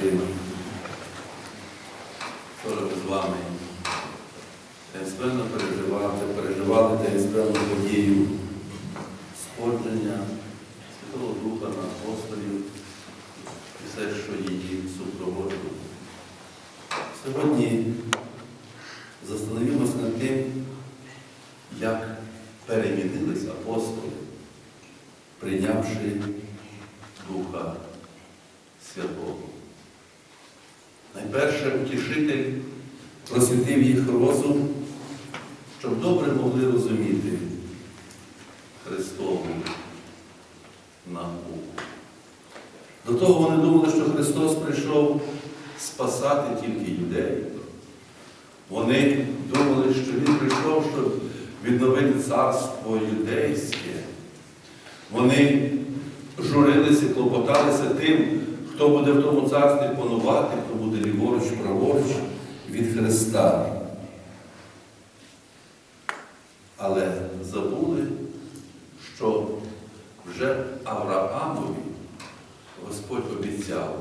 брати, вчора з вами таємственно переживати, переживали таємственну подію сходження Святого Духа на апостолів і все, що її супроводжувало. Сьогодні застановимося над тим, як перемінились апостоли, прийнявши Духа Святого. Найперше утішитель просвітив їх розум, щоб добре могли розуміти Христову науку. До того вони думали, що Христос прийшов спасати тільки людей. Вони думали, що Він прийшов, щоб відновити царство юдейське. Вони журилися, клопоталися тим, хто буде в тому царстві панувати, хто буде ліворуч, праворуч від Христа. Але забули, що вже Авраамові Господь обіцяв,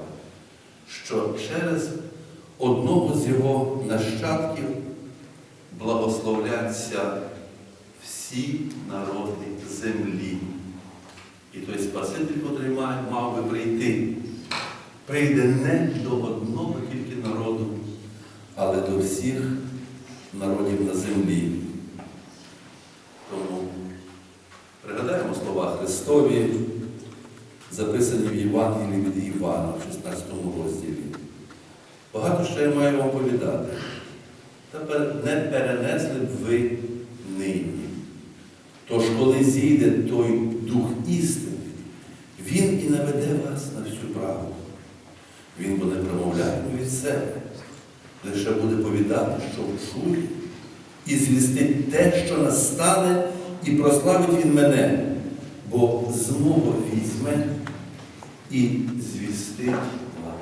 що через одного з його нащадків благословляться всі народи землі. І той Спаситель, котрий мав би прийти, прийде не до одного тільки народу, але до всіх народів на землі. Тому пригадаємо слова Христові, записані в Євангелії від Івана в 16 розділі. Багато ще я маю вам повідати. Тепер не перенесли б ви нині. Тож, коли зійде той Дух істини, Він і наведе вас на всю правду. Він буде промовляти від себе, лише буде повідати, що чує, і звістить те, що настане, і прославить він мене, бо змогу візьме і звістить вам.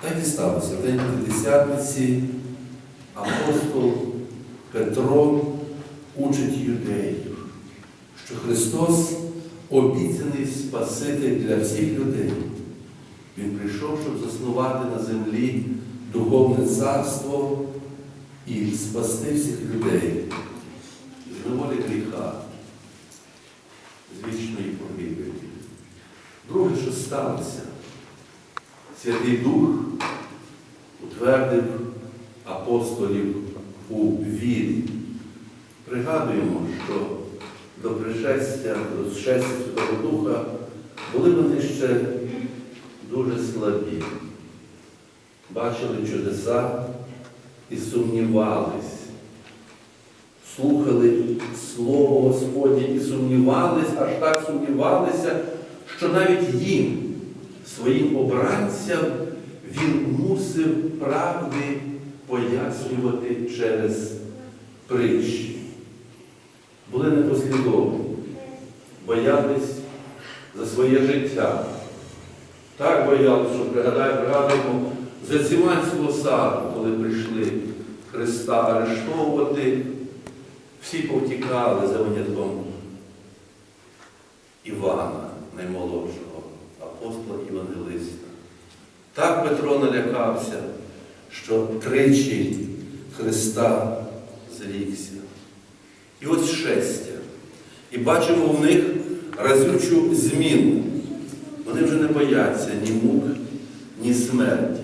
Так і сталося. В день П'ятдесятниці апостол Петро учить юдеїв, що Христос обіцяний Спаситель для всіх людей. Він прийшов, щоб заснувати на землі духовне царство і спасти всіх людей з неволі гріха, з вічної погибелі. Друге, що сталося, Святий Дух утвердив апостолів у вірі. Пригадуємо, що до пришестя, до шестя Святого Духа були вони ще слабі, бачили чудеса і сумнівались, слухали Слово Господнє і сумнівались, аж так сумнівалися, що навіть їм, своїм обранцям, він мусив правди пояснювати через притчі. Були непослідовні, боялись за своє життя. Так боялися, що пригадуємо з Гециманського саду, коли прийшли Христа арештовувати, всі повтікали за винятком Івана, наймолодшого, апостола Євангелиста. Так Петро налякався, що тричі Христа зрікся. І ось шестя. І бачимо в них разючу зміну. Вони вже не бояться ні мук, ні смерті.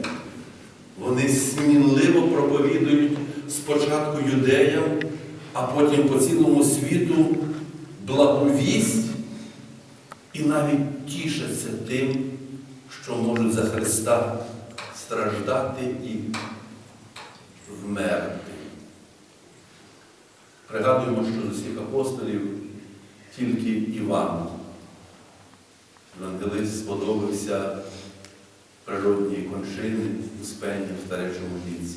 Вони сміливо проповідують спочатку юдеям, а потім по цілому світу благовість і навіть тішаться тим, що можуть за Христа страждати і вмерти. Пригадуємо, що з усіх апостолів тільки Іван, Евангелист, сподобався природній кончини успення в старечому віці.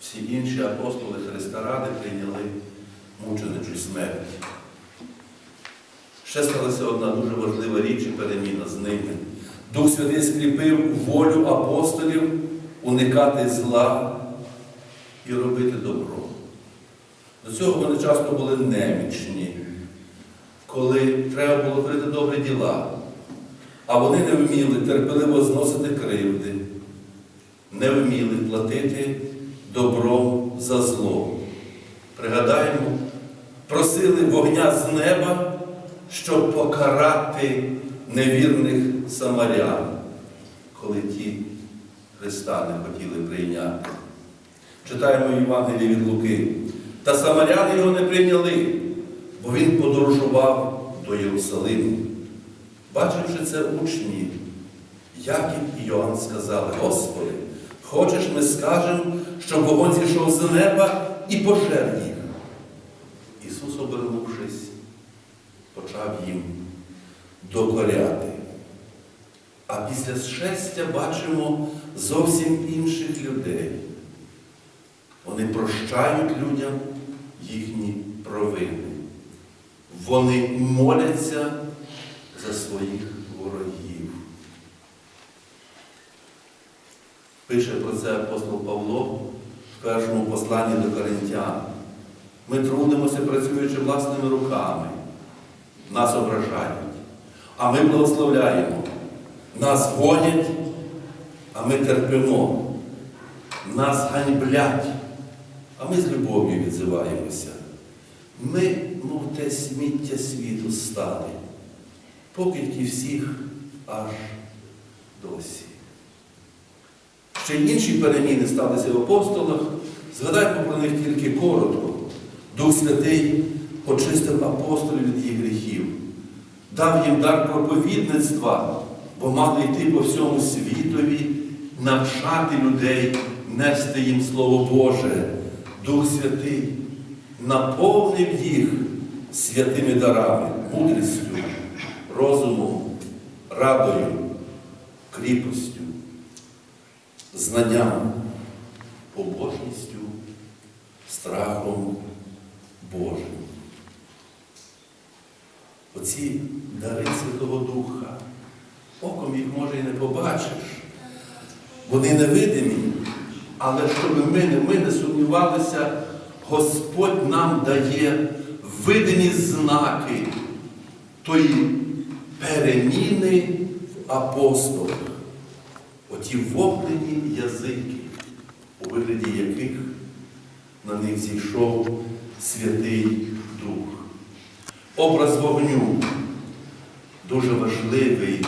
Всі інші апостоли Христа Ради прийняли мученичу смерть. Ще сталася одна дуже важлива річ і переміна з ними. Дух Святий скріпив волю апостолів уникати зла і робити добро. До цього вони часто були немічні, коли треба було творити добрі діла, а вони не вміли терпеливо зносити кривди, не вміли платити добром за зло. Пригадаємо, просили вогня з неба, щоб покарати невірних самарян, коли ті Христа не хотіли прийняти. Читаємо Євангелії від Луки. Та самаряни його не прийняли, бо він подорожував до Єрусалиму. Бачивши це учні, Яків і Йоанн сказали, Господи, хочеш ми скажемо, щоб вогонь зійшов з неба і пожер їх. Ісус, обернувшись, почав їм докоряти. А після зшестя бачимо зовсім інших людей. Вони прощають людям їхні провини. Вони моляться за своїх ворогів. Пише про це апостол Павло в першому посланні до Коринтян. Ми трудимося, працюючи власними руками. Нас ображають, а ми благословляємо. Нас гонять, а ми терпимо. Нас ганьблять, а ми з любов'ю відзиваємося. Ми, мов те сміття світу стали, покидьки всіх аж досі. Ще інші переміни сталися в апостолах. Згадаймо про них тільки коротко. Дух Святий очистив апостолів від їх гріхів, дав їм дар проповідництва, бо мали йти по всьому світові, навчати людей, нести їм Слово Боже. Дух Святий наповнив їх святими дарами, мудрістю, розумом, радою, кріпостю, знанням, побожністю, страхом Божим. Оці дари Святого Духа, оком їх може і не побачиш. Вони невидимі, але щоб ми не, ми не сумнівалися, Господь нам дає видимі знаки тої переміни в апостолах, оті вогнені язики, у вигляді яких на них зійшов Святий Дух. Образ вогню дуже важливий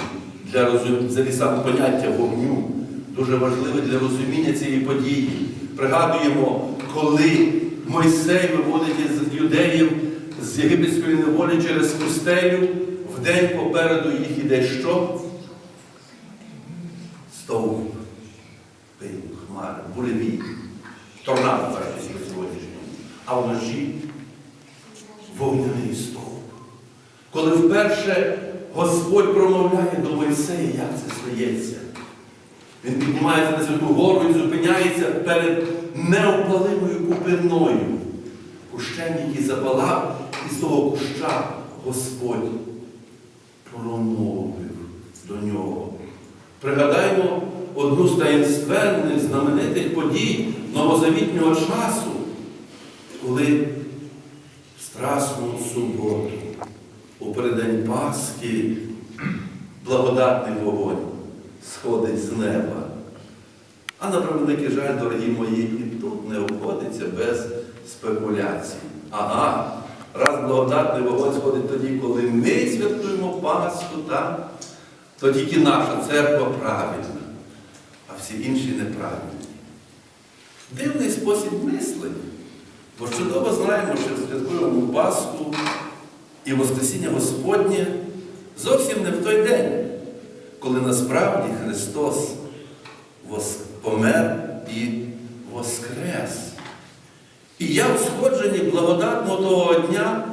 для розуміння, поняття вогню, дуже важливе для розуміння цієї події. Пригадуємо, коли Мойсей виводить із юдеїв з єгипетської неволі через пустелю, в день попереду їх іде що? Стовп, пил, хмара, буревій, торнадо кажуть сьогоднішньому, а вночі вогняний стовп. Коли вперше Господь промовляє до Мойсея, як це стається. Він піднімається на святу гору і зупиняється перед неопалимою купиною. Кущем, який запалав, і з того куща Господь промовив до нього. Пригадаємо одну з таїнственних знаменитих подій новозавітнього часу, коли Страсну суботу, у передень Пасхи, благодатний вогонь сходить з неба. А на превеликий жаль, дорогі мої, і тут не обходиться без спекуляцій. Ага, раз благодатний вогонь сходить тоді, коли ми святкуємо Пасху, так? то тільки наша церква правильна, а всі інші неправильні. Дивний спосіб мислення. Бо чудово знаємо, що святкуємо Пасху і Воскресіння Господнє зовсім не в той день, коли насправді Христос помер і воскрес. І я в сходженні благодатного того дня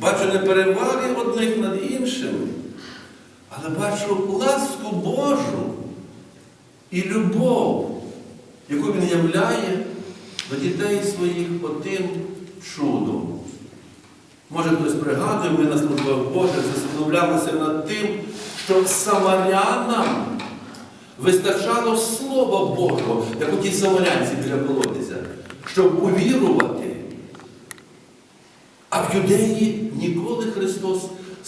бачу не переваги одних над іншими, але бачу ласку Божу і любов, яку Він являє до дітей своїх отим чудом. Може, хтось пригадує, ми на службах Божих застановлялися над тим, що самарянам вистачало Слова Божого, як у тій самарянці біля колодязя, щоб увірувати. А в юдеї ніколи Христос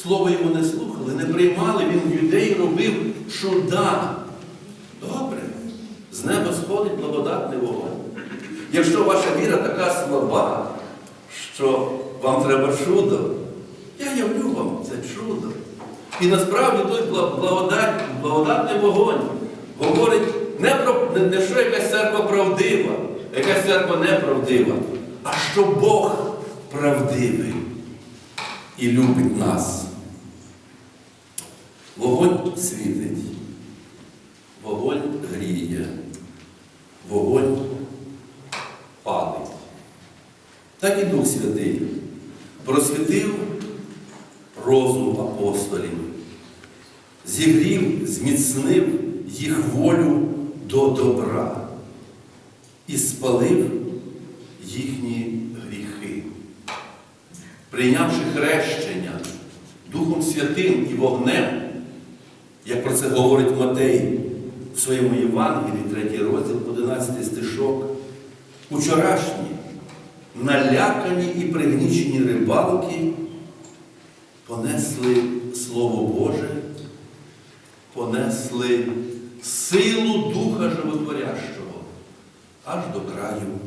Слово йому не слухали, не приймали, він в юдеї робив чуда. Добре. з неба сходить благодатний вогонь. Якщо ваша віра така слаба, що вам треба чудо, я явлю вам це чудо. І насправді той бла- благодатний вогонь говорить не про не що якась церква правдива, якась церква неправдива, а що Бог правдивий і любить нас. Вогонь світить, вогонь гріє, вогонь палить. Так і Дух Святий просвітив розум апостолів, зігрів, зміцнив їх волю до добра спалив їхні гріхи. Прийнявши хрещення Духом Святим і вогнем, як про це говорить Матей в своєму Євангелії, 3 розділ, 11 стишок, учорашні, налякані і пригнічені рибалки понесли Слово Боже, понесли силу Духа Животворящого аж до краю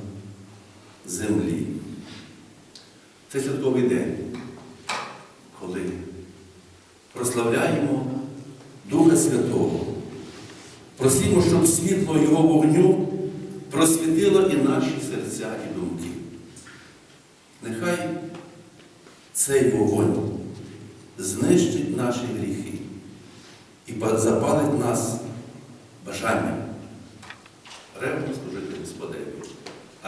землі. Це святковий день, коли прославляємо Духа Святого. Просимо, щоб світло Його вогню просвітило і наші серця і думки. Нехай цей вогонь знищить наші гріхи і запалить нас бажанням